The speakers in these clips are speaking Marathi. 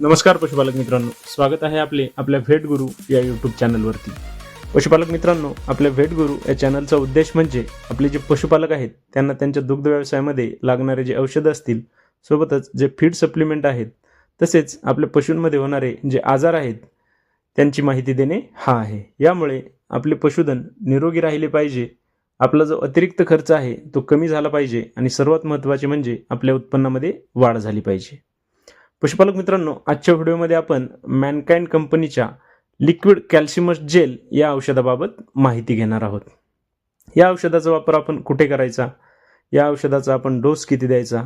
नमस्कार पशुपालक मित्रांनो. स्वागत आहे आपले आपल्या भेट गुरु या यूट्यूब चॅनलवरती पशुपालक मित्रांनो आपल्या भेट गुरु या चॅनलचा उद्देश म्हणजे आपले जे पशुपालक आहेत त्यांना त्यांच्या दुग्ध व्यवसायामध्ये लागणारे जे औषधं असतील सोबतच जे फीड सप्लिमेंट आहेत तसेच आपल्या पशूंमध्ये होणारे जे आजार आहेत त्यांची माहिती देणे हा आहे. यामुळे आपले पशुधन निरोगी राहिले पाहिजे. आपला जो अतिरिक्त खर्च आहे तो कमी झाला पाहिजे आणि सर्वात महत्त्वाचे म्हणजे आपल्या उत्पन्नामध्ये वाढ झाली पाहिजे. पशुपालक मित्रांनो आजच्या व्हिडिओमध्ये आपण मॅनकाइंड कंपनीच्या लिक्विड कॅल्शियमस जेल या औषधाबाबत माहिती घेणार आहोत. या औषधाचा वापर आपण कुठे करायचा? या औषधाचा आपण डोस किती द्यायचा?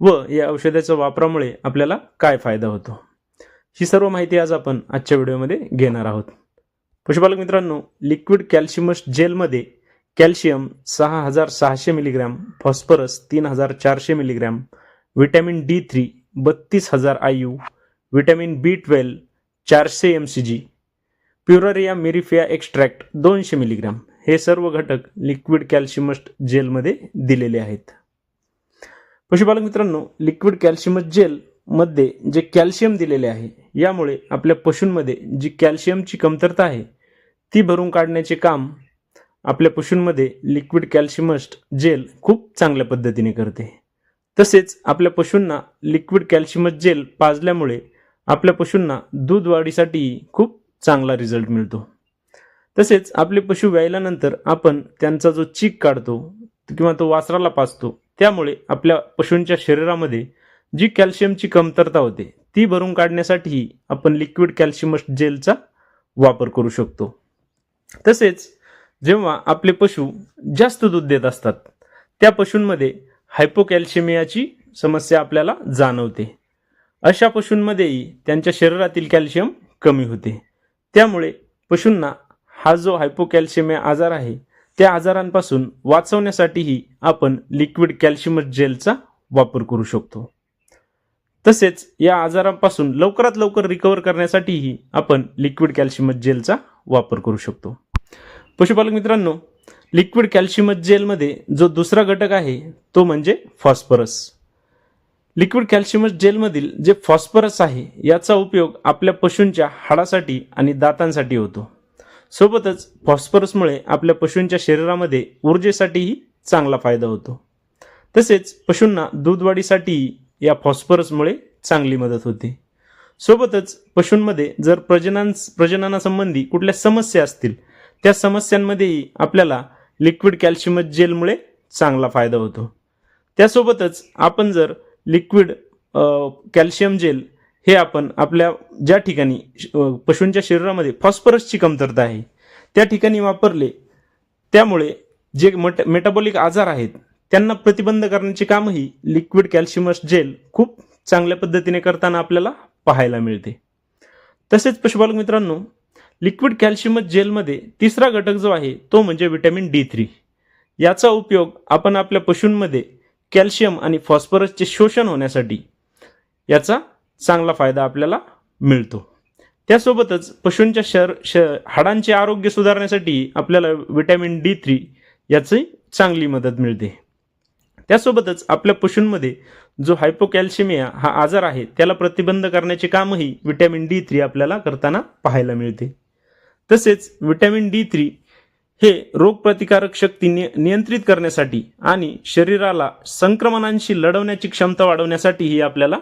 व या औषधाच्या वापरामुळे आपल्याला काय फायदा होतो? ही सर्व माहिती आज आपण आजच्या व्हिडिओमध्ये घेणार आहोत. पशुपालक मित्रांनो लिक्विड कॅल्शियमस जेलमध्ये कॅल्शियम सहा हजार सहाशे मिलीग्रॅम फॉस्फरस तीन हजार चारशे मिलीग्रॅम व्हिटॅमिन डी थ्री बत्तीस हजार आय यू बी ट्वेल्व चारशे M C G pueraria mirifica extract दोनशे मिलीग्रॅम हे सर्व घटक लिक्विड कॅल्शियमस्ट जेलमध्ये दिलेले आहेत. पशुपालक मित्रांनो लिक्विड कॅल्शियमस जेलमध्ये जे कॅल्शियम दिलेले आहे यामुळे आपल्या पशूंमध्ये जी कॅल्शियमची कमतरता आहे ती भरून काढण्याचे काम आपल्या पशूंमध्ये लिक्विड कॅल्शियमस्ट जेल खूप चांगल्या पद्धतीने करते. तसेच आपल्या पशूंना लिक्विड कॅल्शियमस जेल पाजल्यामुळे आपल्या पशूंना दूध वाढीसाठी खूप चांगला रिझल्ट मिळतो. तसेच आपले पशु व्यायल्यानंतर आपण त्यांचा जो चीक काढतो किंवा तो वासराला पाजतो त्यामुळे आपल्या पशूंच्या शरीरामध्ये जी कॅल्शियमची कमतरता होते ती भरून काढण्यासाठीही आपण लिक्विड कॅल्शियमस जेलचा वापर करू शकतो. तसेच जेव्हा आपले पशु जास्त दूध देत असतात त्या पशूंमध्ये हायपोकॅल्शिमियाची समस्या आपल्याला जाणवते. अशा पशूंमध्येही त्यांच्या शरीरातील कॅल्शियम कमी होते. त्यामुळे पशूंना हा जो हायपोकॅल्शियमिया आजार आहे त्या आजारांपासून वाचवण्यासाठीही आपण लिक्विड कॅल्शियमस जेलचा वापर करू शकतो. तसेच या आजारांपासून लवकरात लवकर रिकवर करण्यासाठीही आपण लिक्विड कॅल्शियमस जेलचा वापर करू शकतो. पशुपालक मित्रांनो लिक्विड कॅल्शियमस जेलमध्ये जो दुसरा घटक आहे तो म्हणजे फॉस्फरस. लिक्विड कॅल्शियमस जेलमधील जे फॉस्फरस आहे याचा उपयोग आपल्या पशूंच्या हाडासाठी आणि दातांसाठी होतो. सोबतच फॉस्फरसमुळे आपल्या पशूंच्या शरीरामध्ये ऊर्जेसाठीही चांगला फायदा होतो. तसेच पशूंना दूधवाढीसाठी या फॉस्फरसमुळे चांगली मदत होते. सोबतच पशूंमध्ये जर प्रजनन प्रजननासंबंधी कुठल्या समस्या असतील त्या समस्यांमध्येही आपल्याला लिक्विड कॅल्शियमस जेलमुळे चांगला फायदा होतो. त्यासोबतच आपण जर लिक्विड कॅल्शियम जेल हे आपण आपल्या ज्या ठिकाणी पशूंच्या शरीरामध्ये फॉस्फरसची कमतरता आहे त्या ठिकाणी वापरले त्यामुळे जे मट मेटाबॉलिक आजार आहेत त्यांना प्रतिबंध करण्याचे कामही लिक्विड कॅल्शियमस जेल खूप चांगल्या पद्धतीने करताना आपल्याला पाहायला मिळते. तसेच पशुपालक मित्रांनो लिक्विड कॅल्शियमस जेलमध्ये तिसरा घटक जो आहे तो म्हणजे व्हिटॅमिन डी थ्री. याचा उपयोग आपण आपल्या पशूंमध्ये कॅल्शियम आणि फॉस्फरसचे शोषण होण्यासाठी याचा चांगला फायदा आपल्याला मिळतो. त्यासोबतच पशूंच्या शर श हाडांचे आरोग्य सुधारण्यासाठी आपल्याला विटॅमिन डी थ्री याची चांगली मदत मिळते. त्यासोबतच आपल्या पशूंमध्ये जो हायपोकॅल्शिमिया हा आजार आहे त्याला प्रतिबंध करण्याचे कामही विटॅमिन डी थ्री आपल्याला करताना पाहायला मिळते. तसेच विटॅमिन डी थ्री हे रोगप्रतिकारक शक्ती नि नियंत्रित करण्यासाठी आणि शरीराला संक्रमणांशी लढवण्याची क्षमता वाढवण्यासाठी ही आपल्याला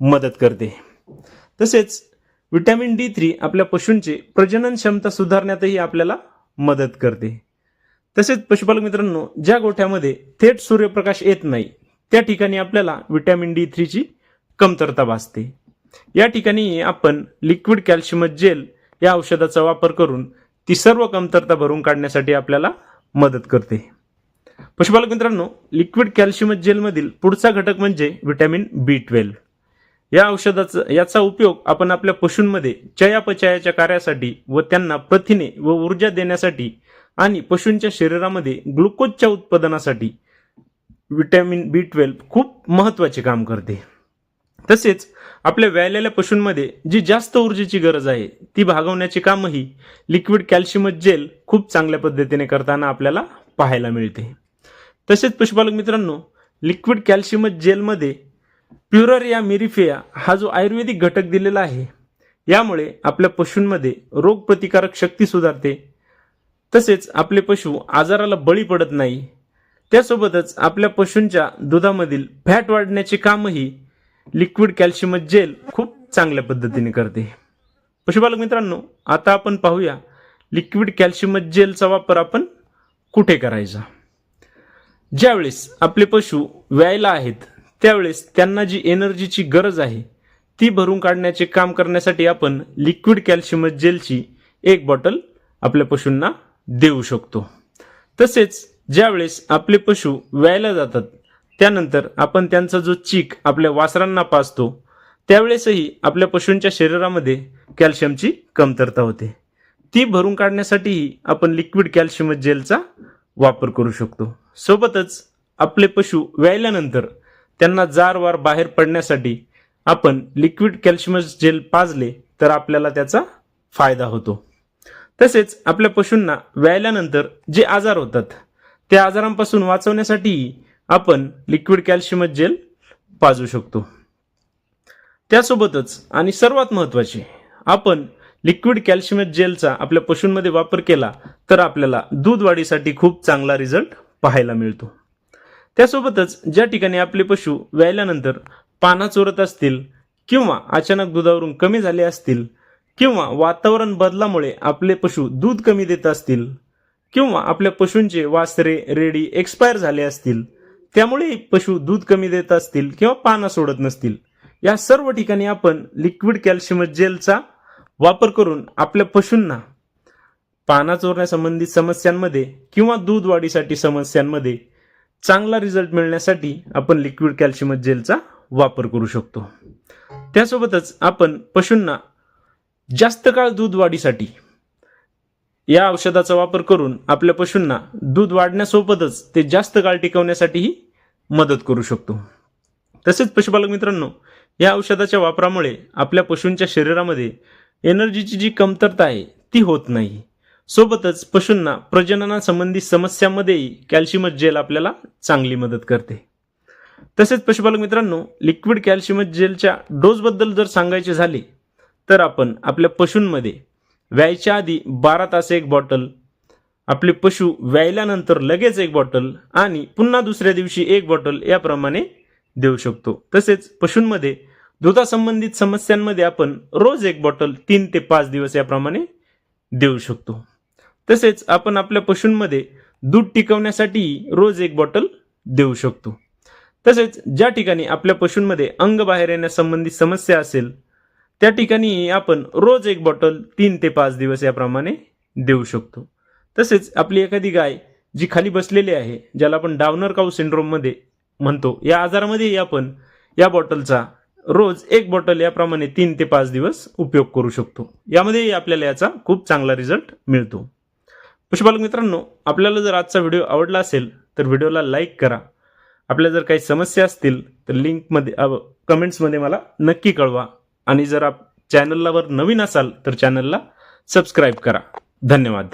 मदत करते. तसेच विटॅमिन डी थ्री आपल्या पशूंचे प्रजनन क्षमता सुधारण्यातही आपल्याला मदत करते. तसेच पशुपालक मित्रांनो ज्या गोठ्यामध्ये थेट सूर्यप्रकाश येत नाही त्या ठिकाणी आपल्याला व्हिटॅमिन डी थ्रीची कमतरता भासते. या ठिकाणी आपण लिक्विड कॅल्शियम जेल या औषधाचा वापर करून ती सर्व कमतरता भरून काढण्यासाठी आपल्याला मदत करते. पशुपालक मित्रांनो लिक्विड कॅल्शियम जेलमधील पुढचा घटक म्हणजे व्हिटॅमिन बी ट्वेल्व या औषधाचा याचा उपयोग आपण आपल्या पशूंमध्ये चयापचयाच्या कार्यासाठी व त्यांना प्रथिने व ऊर्जा देण्यासाठी आणि पशूंच्या शरीरामध्ये ग्लुकोजच्या उत्पादनासाठी व्हिटॅमिन बी ट्वेल्व खूप महत्त्वाचे काम करते. तसेच आपल्या व्यायलेल्या पशूंमध्ये जी जास्त ऊर्जेची गरज आहे ती भागवण्याचे कामही लिक्विड कॅल्शियमस जेल खूप चांगल्या पद्धतीने करताना आपल्याला पाहायला मिळते. तसेच पशुपालक मित्रांनो लिक्विड कॅल्शियमस जेलमध्ये प्युररिया मिरिफिया हा जो आयुर्वेदिक घटक दिलेला आहे यामुळे आपल्या पशूंमध्ये रोगप्रतिकारक शक्ती सुधारते. तसेच आपले पशु आजाराला बळी पडत नाही. त्यासोबतच आपल्या पशूंच्या दुधामधील फॅट वाढण्याचे कामही लिक्विड कॅल्शियम जेल खूप चांगल्या पद्धतीने करते. पशुपालक मित्रांनो आता आपण पाहूया लिक्विड कॅल्शियम जेलचा वापर आपण कुठे करायचा. ज्यावेळेस आपले पशु व्यायला आहेत त्यावेळेस त्यांना जी एनर्जीची गरज आहे ती भरून काढण्याचे काम करण्यासाठी आपण लिक्विड कॅल्शियम जेलची एक बॉटल आपल्या पशूंना देऊ शकतो. तसेच ज्यावेळेस आपले पशु व्यायला जातात त्यानंतर आपण त्यांचा जो चीक आपल्या वासरांना पाजतो त्यावेळेसही आपल्या पशूंच्या शरीरामध्ये कॅल्शियमची कमतरता होते. ती भरून काढण्यासाठीही आपण लिक्विड कॅल्शियम जेलचा वापर करू शकतो. सोबतच आपले पशु व्यायल्यानंतर त्यांना जारवार बाहेर पडण्यासाठी आपण लिक्विड कॅल्शियम जेल पाजले तर आपल्याला त्याचा फायदा होतो. तसेच आपल्या पशूंना व्यायल्यानंतर जे आजार होतात त्या आजारांपासून वाचवण्यासाठीही आपण लिक्विड कॅल्शियम जेल पाजू शकतो. त्यासोबतच आणि सर्वात महत्त्वाचे आपण लिक्विड कॅल्शियम जेलचा आपल्या पशूंमध्ये वापर केला तर आपल्याला दूध वाढीसाठी खूप चांगला रिझल्ट पाहायला मिळतो. त्यासोबतच ज्या ठिकाणी आपले पशु व्यायल्यानंतर पाना चोरत असतील किंवा अचानक दुधावरून कमी झाले असतील किंवा वातावरण बदलामुळे आपले पशु दूध कमी देत असतील किंवा आपल्या पशूंचे वासरे रेडी एक्सपायर झाले असतील त्यामुळे पशु दूध कमी देत असतील किंवा पाना सोडत नसतील या सर्व ठिकाणी आपण लिक्विड कॅल्शियम जेलचा वापर करून आपल्या पशूंना पाना चोरण्यासंबंधित समस्यांमध्ये किंवा दूध वाढीसाठी समस्यांमध्ये चांगला रिझल्ट मिळण्यासाठी आपण लिक्विड कॅल्शियम जेलचा वापर करू शकतो. त्यासोबतच आपण पशूंना जास्त काळ दूध वाढीसाठी या औषधाचा वापर करून आपल्या पशूंना दूध वाढण्यासोबतच ते जास्त काळ टिकवण्यासाठीही मदत करू शकतो. तसेच पशुपालक मित्रांनो या औषधाच्या वापरामुळे आपल्या पशूंच्या शरीरामध्ये एनर्जीची जी कमतरता आहे ती होत नाही. सोबतच पशूंना प्रजननासंबंधी समस्यांमध्येही कॅल्शियम जेल आपल्याला चांगली मदत करते. तसेच पशुपालक मित्रांनो लिक्विड कॅल्शियम जेलच्या डोसबद्दल जर सांगायचे झाले तर आपण आपल्या पशूंमध्ये व्यायच्या आधी बारा तास एक बॉटल आपले पशु व्यायल्यानंतर लगेच एक बॉटल आणि पुन्हा दुसऱ्या दिवशी एक बॉटल याप्रमाणे देऊ शकतो. तसेच पशूंमध्ये दुधासंबंधित समस्यांमध्ये आपण रोज एक बॉटल तीन ते पाच दिवस याप्रमाणे देऊ शकतो. तसेच आपण आपल्या पशूंमध्ये दूध टिकवण्यासाठी रोज एक बॉटल देऊ शकतो. तसेच ज्या ठिकाणी आपल्या पशूंमध्ये अंग बाहेर येण्यासंबंधी समस्या असेल त्या ठिकाणी आपण रोज एक बॉटल तीन ते पाच दिवस याप्रमाणे देऊ शकतो. तसेच आपली एखादी गाय जी खाली बसलेली आहे ज्याला आपण डावनर काऊ सिंड्रोममध्ये म्हणतो या आजारामध्येही आपण या बॉटलचा रोज एक बॉटल याप्रमाणे तीन ते पाच दिवस उपयोग करू शकतो. यामध्येही आपल्याला याचा खूप चांगला रिझल्ट मिळतो. पशुपालक मित्रांनो आपल्याला जर आजचा व्हिडिओ आवडला असेल तर व्हिडिओला लाईक करा. आपल्या जर काही समस्या असतील तर लिंकमध्ये कमेंट्समध्ये मला नक्की कळवा. आणि जर आप चॅनलला वर नवीन असाल तर चॅनलला सबस्क्राईब करा. धन्यवाद.